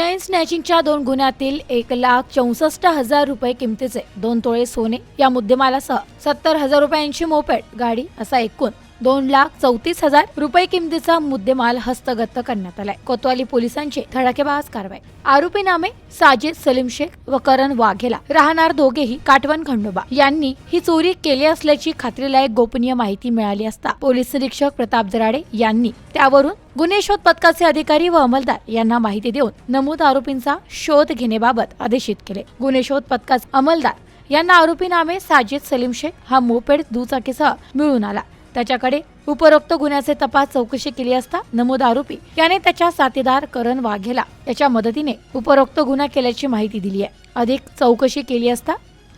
Chain स्नॅचिंगच्या दोन गुन्ह्यातील एक लाख चौसष्ट हजार रुपये किमतीचे दोन तोळे सोने या मुद्देमालासह सत्तर हजार रुपयांची मोपेड गाडी असा एकूण दोन लाख चौतीस हजार रुपये किमतीचा मुद्देमाल हस्तगत करण्यात आलाय. कोतवाली पोलिसांची धडाकेबाज कारवाई. आरोपी नामे साजिद सलीम शेख व करण वाघेला राहणार दोघेही काटवण खंडोबा यांनी ही चोरी केली असल्याची खात्रीलायक गोपनीय माहिती मिळाली असता पोलीस निरीक्षक प्रताप जराडे यांनी त्यावरून गुन्हे शोध पथकाचे अधिकारी व अंमलदार यांना माहिती देऊन नमूद आरोपींचा शोध घेण्याबाबत आदेशित केले. गुन्हे शोध पथकाचे अंमलदार यांना आरोपी नामे साजिद सलीम शेख हा मोपेड दुचाकीसह मिळून आला. त्याच्याकडे उपरोक्त गुन्ह्याचे तपास चौकशी केली असता नमूद आरोपी याने त्याच्या साथीदार करण वाघेला याच्या मदतीने उपरोक्त गुन्हा केल्याची माहिती दिली आहे. अधिक चौकशी केली असता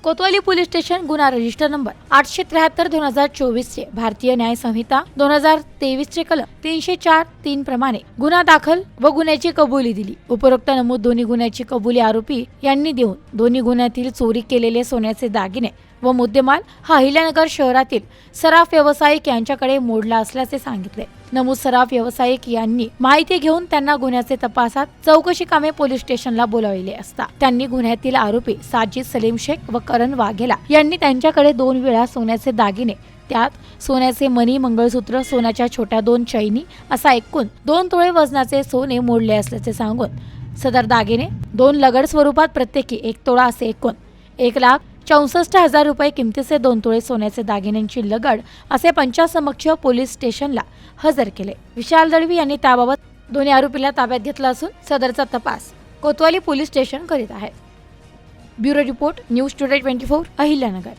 कोतवाली पोलीस स्टेशन गुन्हा रजिस्टर नंबर आठशे त्र्याहत्तर दोन हजार चोवीस चे भारतीय न्याय संहिता दोन हजार तेवीस चे कलम तीनशे चार तीन प्रमाणे गुन्हा दाखल व गुन्ह्याची कबुली दिली. उपरोक्त नमूद दोन्ही गुन्ह्याची कबुली आरोपी यांनी देऊन दोन्ही गुन्ह्यातील चोरी केलेले सोन्याचे दागिने व मुद्देमाल हा अहिल्यानगर शहरातील सराफ व्यावसायिक यांच्याकडे मोडला असल्याचे सांगितले. नमूद सराफ व्यावसायिक यांनी माहिती घेऊन त्यांना गुन्ह्याचे तपासात चौकशी कामे पोलीस स्टेशनला बोलावले असता. त्यांनी गुन्ह्यातील आरोपी साजिद सलीम शेख व करण वाघेला यांनी त्यांच्याकडे दोन वेळा सोन्याचे दागिने त्यात सोन्याचे मणी मंगळसूत्र सोन्याच्या छोट्या दोन चैनी असा एकूण दोन तोळे वजनाचे सोने मोडले असल्याचे सांगून सदर दागिने दोन लगड स्वरूपात प्रत्येकी एक तोळा असे एकूण एक लाख चौसष्ट हजार रुपये किमतीचे दोन तोळे सोन्याचे दागिन्यांची लगड असे पंचासमक्ष पोलीस स्टेशनला हजर केले. विशाल दळवी यांनी त्याबाबत दोन्ही आरोपीला ताब्यात घेतला असून सदरचा तपास कोतवाली पोलीस स्टेशन करीत आहे. Bureau report news today twenty four Ahilyanagar.